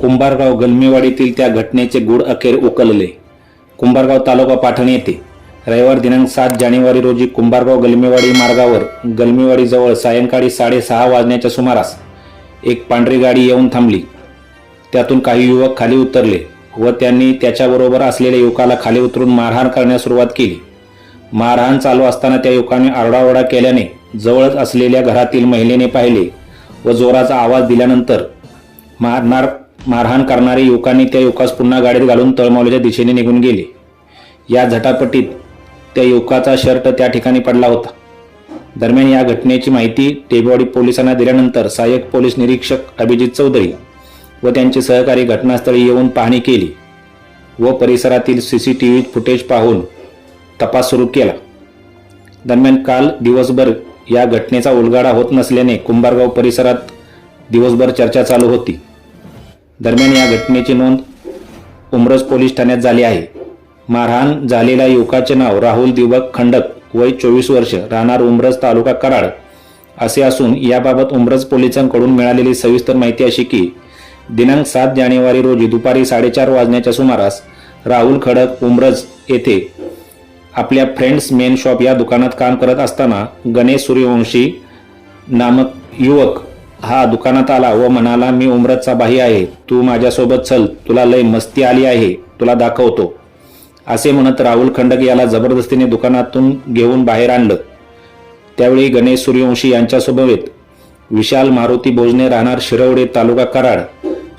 कुंभारगाव गलमेवाडीतील त्या घटनेचे गुड अखेर उकलले. कुंभारगाव तालुका पाठण येथे रविवार दिनांक सात जानेवारी रोजी कुंभारगाव गलमेवाडी मार्गावर गलमेवाडीजवळ सायंकाळी साडेसहा वाजण्याच्या सुमारास एक पांढरी गाडी येऊन थांबली. त्यातून काही युवक खाली उतरले व त्यांनी त्याच्याबरोबर असलेल्या युवकाला खाली उतरून मारहाण करण्यास सुरुवात केली. मारहाण चालू असताना त्या युवकाने आरडाओरडा केल्याने जवळच असलेल्या घरातील महिलेने पाहिले व जोराचा आवाज दिल्यानंतर मारणार मारहाण करणारे युवकांनी त्या युवकास पुन्हा गाडीत घालून तळमौलीच्या दिशेने निघून गेले. या झटापटीत त्या युवकाचा शर्ट त्या ठिकाणी पडला होता. दरम्यान या घटनेची माहिती टेबेवाडी पोलिसांना दिल्यानंतर सहाय्यक पोलीस निरीक्षक अभिजित चौधरी व त्यांचे सहकारी घटनास्थळी येऊन पाहणी केली व परिसरातील C C T V footage पाहून तपास सुरू केला. दरम्यान काल दिवसभर या घटनेचा उलगाडा होत नसल्याने कुंभारगाव परिसरात दिवसभर चर्चा चालू होती. दरम्यान या घटनेची नोंद उमरज पोलीस ठाण्यात झाली आहे. मारहाण झालेल्या युवकाचे नाव राहुल दिवक खंडक वय चोवीस वर्ष राहणार उमरज तालुका कराड. असे असून याबाबत उमरज पोलिसांकडून मिळालेली सविस्तर माहिती अशी की दिनांक सात जानेवारी रोजी दुपारी साडेचार वाजण्याच्या सुमारास राहुल खडक उमरज येथे आपल्या फ्रेंड्स मेन शॉप या दुकानात काम करत असताना गणेश सूर्यवंशी नामक युवक हा दुकानात आला व म्हणाला मी उमरतचा बाही आहे. तू माझ्यासोबत चल. तुला लय मस्ती आली आहे. तुला दाखवतो. असे म्हणत राहुल खंडक याला जबरदस्तीने दुकानातून घेऊन बाहेर आणलं. त्यावेळी गणेश सूर्यवंशी यांच्यासोबत विशाल मारुती भोजने राहणार शिरवडे तालुका कराड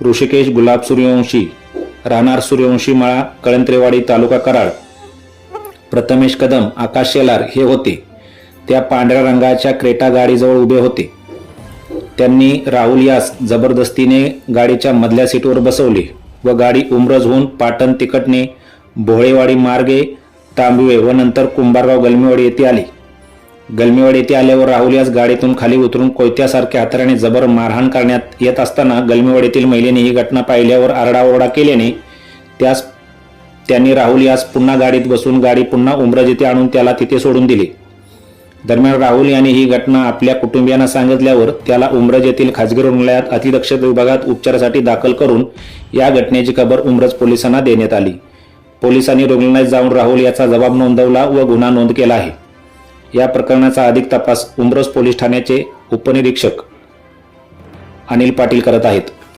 ऋषिकेश गुलाब सूर्यवंशी राहणार सूर्यवंशी माळा कळंत्रेवाडी तालुका कराड प्रथमेश कदम आकाश शेलार हे होते. त्या पांढऱ्या रंगाच्या क्रेटा गाडीजवळ उभे होते. त्यांनी राहुल यास जबरदस्तीने गाडीच्या मधल्या सीटवर बसवले व गाडी उमरजहून पाटण तिकटने भोळेवाडी मार्गे तांबवे व नंतर कुंभारगाव गलमेवाडी येथे आली. गलमेवाडी येथे आल्यावर राहुल यास गाडीतून खाली उतरून कोयत्यासारख्या हाताने जबर मारहाण करण्यात येत असताना गलमेवाडीतील महिलेने ही घटना पाहिल्यावर आरडाओरडा केल्याने त्यास त्यांनी राहुल यास पुन्हा गाडीत बसून गाडी पुन्हा उमरज येथे आणून त्याला तिथे सोडून दिले. दरम्यान राहुल यांनी ही घटना आपल्या कुटुंबियांना सांगितल्यावर त्याला उमरज येथील खाजगी रुग्णालयात अतिदक्षता विभागात उपचारासाठी दाखल करून या घटनेची खबर उमरज पोलिसांना देण्यात आली. पोलिसांनी रुग्णालयात जाऊन राहुल याचा जबाब नोंदवला व गुन्हा नोंद केला आहे. या प्रकरणाचा अधिक तपास उमरज पोलीस ठाण्याचे उपनिरीक्षक अनिल पाटील करत आहेत.